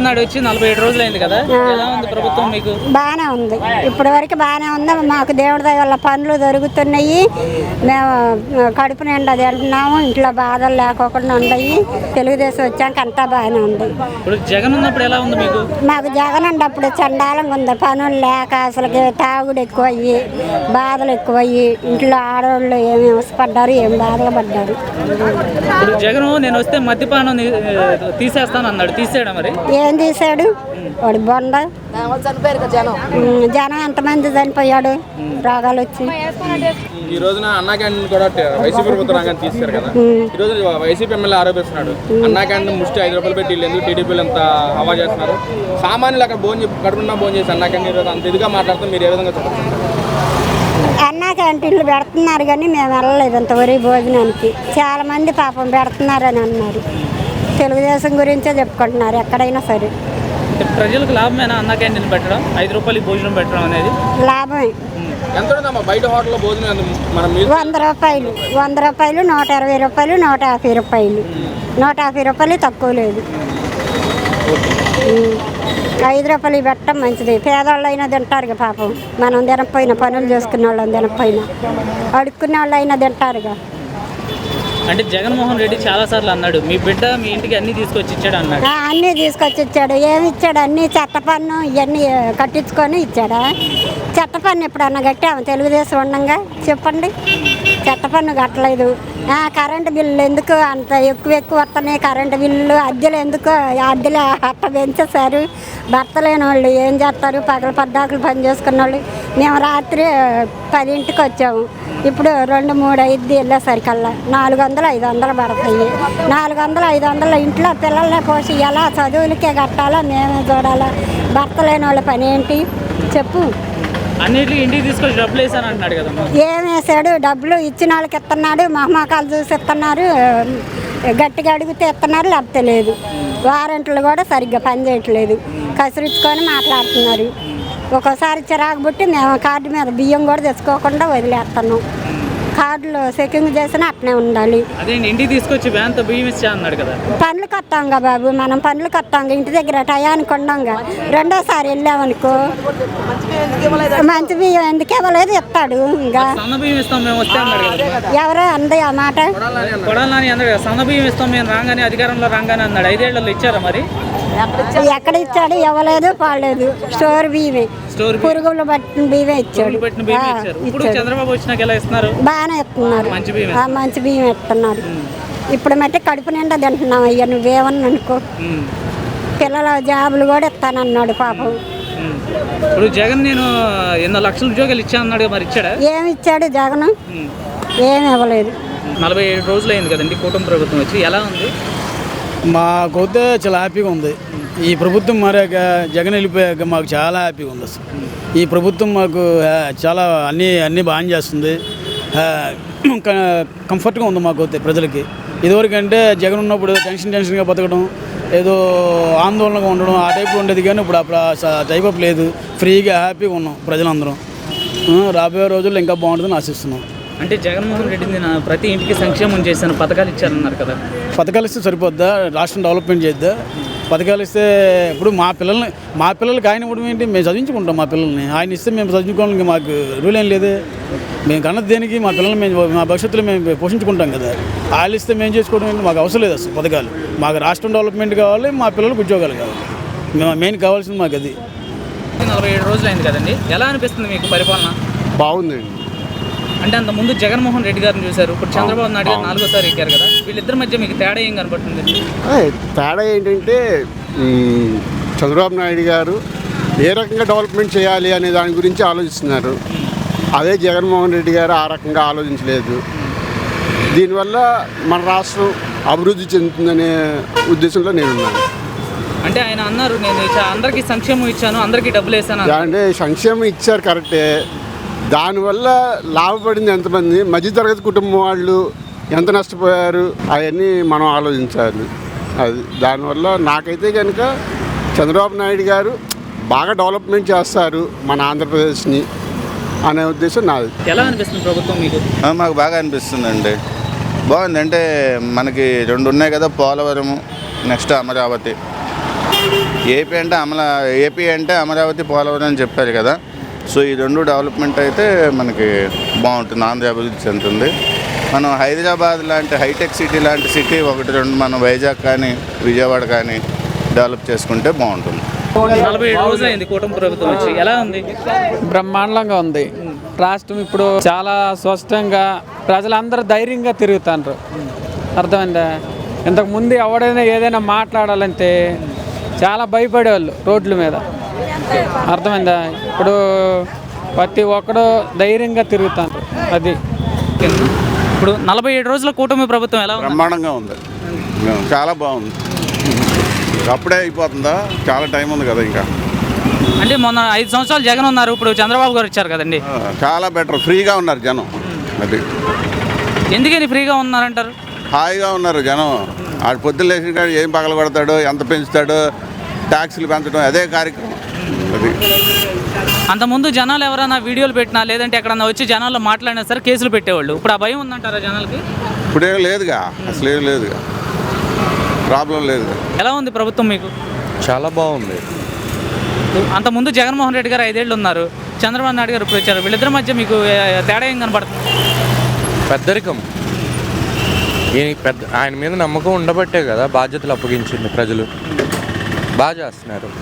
చంద్రబాబు నాయుడు వచ్చి నలభై ఏడు రోజులు అయింది కదా? ఎలా ఉంది ప్రభుత్వం మీకు? బాగానే ఉంది. ఇప్పటి వరకు బాగానే ఉంది. మాకు దేవుడి వల్ల పనులు దొరుకుతున్నాయి. మేము కడుపు నిండా తింటున్నాము. ఇంట్లో బాధలు లేకోకుండా ఉన్నాయి. తెలుగుదేశం వచ్చాక అంతా బాగానే ఉంది. ఇప్పుడు జగన్ ఉన్నప్పుడు ఎలా ఉంది మీకు? మాకు జగన్ అప్పుడు చండాలంగా ఉంది. పనులు లేక అసలుకి తాగుడు ఎక్కువయ్యి బాధలు ఎక్కువయ్యి ఇంట్లో ఆడవాళ్ళు ఏమి అవసరపడ్డారు ఏం బాధలు పడ్డారు. ఇప్పుడు జగన్ నేను వస్తే మద్యపానం తీసేస్తాను అన్నాడు తీసేయడం మరి? ఏం తీశాడు వాడు బొండ. జనం ఎంతమంది చనిపోయాడు? రోగాలు వచ్చి. ఈ రోజున అన్నా క్యాంటీన్ కూడా వైసీపీ ప్రభుత్వం రంగాన్ని తీశారు కదా. ఈ రోజు వైసీపీ ఎమ్మెల్యే ఆరోపిస్తున్నాడు. అన్నా క్యాంటీన్ ముష్టి ఐదు రూపాయలు పెట్టి ఎందుకు టీడీపీలు ఎంత హవా చేస్తున్నారు? సామాన్యులు అక్కడ భోజనం చేసి కడుపున్నా భోజనం చేసి అన్నా క్యాంటీన్ ఈరోజు అంత ఇదిగా మాట్లాడుతూ మీరు ఏ విధంగా అన్నా క్యాంటీన్లు పెడుతున్నారు కానీ మేము వెళ్ళలేదు ఇంతవరకు భోజనానికి. చాలా మంది పాపం పెడుతున్నారని అన్నారు. తెలుగుదేశం గురించే చెప్పుకుంటున్నారు ఎక్కడైనా సరే. ప్రజలకు లాభమేనా? అన్న క్యాంటీన్ పెట్టడం ఐదు రూపాయలకి భోజనం పెట్టడం అనేది? లాభమే. ఎంత బయట భోజనం మనం వంద రూపాయలు వంద రూపాయలు నూట ఇరవై రూపాయలు నూట యాభై రూపాయలు. నూట యాభై రూపాయలు తక్కువ లేదు. ఐదు రూపాయలు పెట్టడం మంచిది. పేదవాళ్ళు అయినా తింటారుగా పాపం. మనం తినకపోయినా పనులు చేసుకున్న వాళ్ళని తినకపోయినా. అడుక్కునే వాళ్ళు అయినా తింటారుగా అంటే జగన్మోహన్ రెడ్డి చాలా సార్లు అన్నాడు మీ బిడ్డ మీ ఇంటికి అన్ని తీసుకొచ్చి ఇచ్చాడు అన్నాడు. ఆ, అన్నీ తీసుకొచ్చి ఇచ్చాడు ఏమి ఇచ్చాడు? అన్నీ చెత్త పన్ను ఇవన్నీ కట్టించుకొని ఇచ్చాడా? చెత్త పన్ను ఎప్పుడన్నా కట్టాము తెలుగుదేశం ఉండంగా? చెప్పండి. చెత్త పన్ను కట్టలేదు. కరెంటు బిల్లు ఎందుకు అంత ఎక్కువ ఎక్కువ వస్తున్నాయి? కరెంటు బిల్లు అద్దెలు ఎందుకు? అద్దెలు అట్ట పెంచేశారు. భర్త లేని వాళ్ళు ఏం చేస్తారు? పగల పద్దాకులు పని చేసుకున్న వాళ్ళు మేము రాత్రి పదింటికి వచ్చాము. ఇప్పుడు రెండు మూడు ఐదు వెళ్ళేసరికల్లా. నాలుగు వందలు ఐదు వందలు పడతాయి. నాలుగు వందలు ఐదు వందలు ఇంట్లో పిల్లల్ని పోసి ఎలా చదువులకే కట్టాలా? మేమే చూడాలా. భర్త లేని వాళ్ళ పని ఏంటి? చెప్పు. అన్నిటికీ ఇంటికి తీసుకొచ్చి డబ్బులు వేసాను అంటున్నాడు కదా ఏం వేసాడు? డబ్బులు ఇచ్చిన వాళ్ళకి ఇస్తున్నాడు మహమాకాలు చూసి ఇస్తున్నారు గట్టిగా అడిగితే ఇస్తున్నారు లేకపోతే లేదు. వారెంట్లు కూడా సరిగ్గా పనిచేయట్లేదు కసిరించుకొని మాట్లాడుతున్నారు. ఒక్కోసారి చిరాకు పుట్టి మేము కార్డు మీద బియ్యం కూడా తెచ్చుకోకుండా వదిలేస్తున్నాం. కార్డులో చెకింగ్ చేసినా అట్నే ఉండాలి. అదే ఇంటికి తీసుకొచ్చి వ్యాన్తో బియ్యం ఇచ్చా అన్నాడు కదా. పనులు కట్టాంగా బాబు మనం పనులు కట్టాంగా. ఇంటి దగ్గర టయానికి ఉండంగా రెండోసారి వెళ్ళామనుకో మంచి బియ్యం ఎందుకు ఇవ్వలేదు ఇస్తాడు ఇంకా. సన్న బియ్యం ఇస్తాం మేము వస్తే అన్నాడు కదా. ఎవరో అంది ఆ మాట. కొడాలని అన్నాడు కదా సన్న బియ్యం ఇస్తాం మేము రాగానే అధికారంలో రాగానే అన్నాడు. ఐదేళ్ళలో ఇచ్చారా మరి? ఎక్కడ ఇచ్చాడు? ఇవ్వలేదు పాడలేదు. స్టోర్ స్టోర్ పురుగులు పట్టిన బియ్యమే ఇచ్చాడు. చంద్రబాబు బాగానే ఇస్తున్నారు. మంచి బియ్యం ఇస్తున్నారు. ఇప్పుడు మట్టి కడుపు నిండా తింటున్నాం. అయ్యా నువ్వేమన్నా అనుకో. పిల్లల జాబులు కూడా ఇస్తానన్నాడు పాపం. ఇప్పుడు జగన్ నేను ఎన్నో లక్షల ఉద్యోగాలు ఇచ్చా అన్నాడు మరి ఇచ్చాడా? ఏమి ఇచ్చాడు జగన్. ఏమి ఇవ్వలేదు. నలభై ఏడు రోజులు అయింది కదండి కూటమి ప్రభుత్వం వచ్చి. ఎలా ఉంది? మాకైతే చాలా హ్యాపీగా ఉంది. ఈ ప్రభుత్వం మారాక జగన్ వెళ్ళిపోయాక మాకు చాలా హ్యాపీగా ఉంది అసలు. ఈ ప్రభుత్వం మాకు చాలా అన్నీ అన్నీ బాగా చేస్తుంది. క- కంఫర్ట్గా ఉంది మాకు అయితే ప్రజలకి. ఇదివరకు అంటే జగన్ ఉన్నప్పుడు టెన్షన్ టెన్షన్గా బతకడం ఏదో ఆందోళనగా ఉండడం ఆ టైప్ ఉండేది కానీ ఇప్పుడు అప్పుడు టైప్ లేదు. ఫ్రీగా హ్యాపీగా ఉన్నాం ప్రజలందరం. రాబోయే రోజుల్లో ఇంకా బాగుంటుందని ఆశిస్తున్నాం. అంటే జగన్మోహన్ రెడ్డి నా ప్రతి ఇంటికి సంక్షేమం చేశాను పథకాలు ఇచ్చారన్నారు కదా. పథకాలు ఇస్తే సరిపోద్దా? రాష్ట్రం డెవలప్మెంట్ చేద్దా? పథకాలు ఇస్తే ఇప్పుడు మా పిల్లల్ని మా పిల్లలకి ఆయన ఇవ్వడం ఏంటి? మేము చదివించుకుంటాం మా పిల్లల్ని. ఆయన ఇస్తే మేము చదువుకోవడానికి మాకు రూల్ ఏం లేదే. మేము కన్నది దేనికి? మా పిల్లల్ని మేము మా భవిష్యత్తులో మేము పోషించుకుంటాం కదా. వాళ్ళు ఇస్తే మేము చేసుకోవడం ఏంటి? మాకు అవసరం లేదు అసలు పథకాలు. మాకు రాష్ట్రం డెవలప్మెంట్ కావాలి మా పిల్లలకు ఉద్యోగాలు కావాలి. మేము మెయిన్ కావాల్సింది మాకు అది. నలభై ఏడు రోజులు అయింది కదండి. ఎలా అనిపిస్తుంది మీకు పరిపాలన? బాగుందండి. అంటే అంత ముందు జగన్మోహన్ రెడ్డి గారిని చూశారు. ఇప్పుడు చంద్రబాబు నాయుడు గారు నాలుగోసారి ఎక్కారు కదా. వీళ్ళిద్దరి మధ్య మీకు తేడా ఏం కనబడుతుంది తేడా ఏంటంటే చంద్రబాబు నాయుడు గారు ఏ రకంగా డెవలప్మెంట్ చేయాలి అనే దాని గురించి ఆలోచిస్తున్నారు. అదే జగన్మోహన్ రెడ్డి గారు ఆ రకంగా ఆలోచించలేదు. దీనివల్ల మన రాష్ట్రం అభివృద్ధి చెందుతుందనే ఉద్దేశంలో నేనున్నాను. అంటే ఆయన అన్నారు నేను అందరికీ సంక్షేమం ఇచ్చాను అందరికీ డబ్బులు వేసాను. అంటే సంక్షేమం ఇచ్చారు కరెక్టే. దానివల్ల లాభపడింది ఎంతమంది? మధ్యతరగతి కుటుంబం వాళ్ళు ఎంత నష్టపోయారు? అవన్నీ మనం ఆలోచించాలి. అది దానివల్ల నాకైతే కనుక చంద్రబాబు నాయుడు గారు బాగా డెవలప్మెంట్ చేస్తారు మన ఆంధ్రప్రదేశ్ని అనే ఉద్దేశం నాది. ఎలా అనిపిస్తుంది ప్రభుత్వం మీకు? ఆ, మాకు బాగా అనిపిస్తుందండి. బాగుంది. అంటే మనకి రెండు ఉన్నాయి కదా పోలవరం నెక్స్ట్ అమరావతి. ఏపీ అంటే అమల ఏపీ అంటే అమరావతి పోలవరం అని చెప్పారు కదా. సో ఈ రెండు డెవలప్మెంట్ అయితే మనకి బాగుంటుంది. ఆంధ్ర అభివృద్ధి చెందుతుంది. మనం హైదరాబాద్ లాంటి హైటెక్ సిటీ లాంటి సిటీ ఒకటి రెండు మనం వైజాగ్ కానీ విజయవాడ కానీ డెవలప్ చేసుకుంటే బాగుంటుంది. నలభై ఏడు రోజులు అయింది కూటమి ప్రభుత్వం వచ్చి. ఎలా ఉంది? బ్రహ్మాండంగా ఉంది. రాష్ట్రం ఇప్పుడు చాలా స్పష్టంగా ప్రజలందరూ ధైర్యంగా తిరుగుతాండ్రు. అర్థమైందా? ఇంతకు ముందు ఎవడైనా ఏదైనా మాట్లాడాలంటే చాలా భయపడేవాళ్ళు రోడ్ల మీద. అర్థమైందా? ఇప్పుడు ప్రతి ఒక్కడు ధైర్యంగా తిరుగుతాండ్రు అది. ఇప్పుడు నలభై ఏడు రోజుల కూటమి ప్రభుత్వం ఎలా ఉంది? బ్రహ్మాండంగా ఉంది. చాలా బాగుంది. అప్పుడే అయిపోతుందా? చాలా టైం ఉంది కదా ఇంకా. అంటే మొన్న ఐదు సంవత్సరాలు జగన్ ఉన్నారు ఇప్పుడు చంద్రబాబు గారు ఇచ్చారు కదండి. చాలా బెటర్. ఫ్రీగా ఉన్నారు జనం. అది. ఎందుకని ఫ్రీగా ఉన్నారంటారు? హాయిగా ఉన్నారు జనం. ఆడు పొద్దున్న లేచిన కాడ ఏం పగల కొడతాడు ఎంత పెంచుతాడు ట్యాక్సులు పెంచడం అదే కార్యక్రమం. అది అంతకుముందు జనాలు ఎవరైనా వీడియోలు పెట్టినా లేదంటే ఎక్కడన్నా వచ్చి జనాల్లో మాట్లాడినా సరే కేసులు పెట్టేవాళ్ళు. ఇప్పుడు ఆ భయం ఉందంటారా జనాలకి? ఇప్పుడేం లేదుగా. అసలు ఏం లేదుగా. ప్రాబ్లం లేదుగా. ఎలా ఉంది ప్రభుత్వం మీకు? చాలా బాగుంది. అంతకుముందు జగన్మోహన్ రెడ్డి గారు ఐదేళ్ళు ఉన్నారు. చంద్రబాబు నాయుడు గారు ఇప్పుడు వచ్చారు. వీళ్ళిద్దరి మధ్య మీకు తేడా ఏం కనపడుతుంది? పెద్దరికం. ఈ పెద్ద ఆయన మీద నమ్మకం ఉండబట్టే కదా బాధ్యతలు అప్పగించింది ప్రజలు. బాగా చేస్తున్నారు.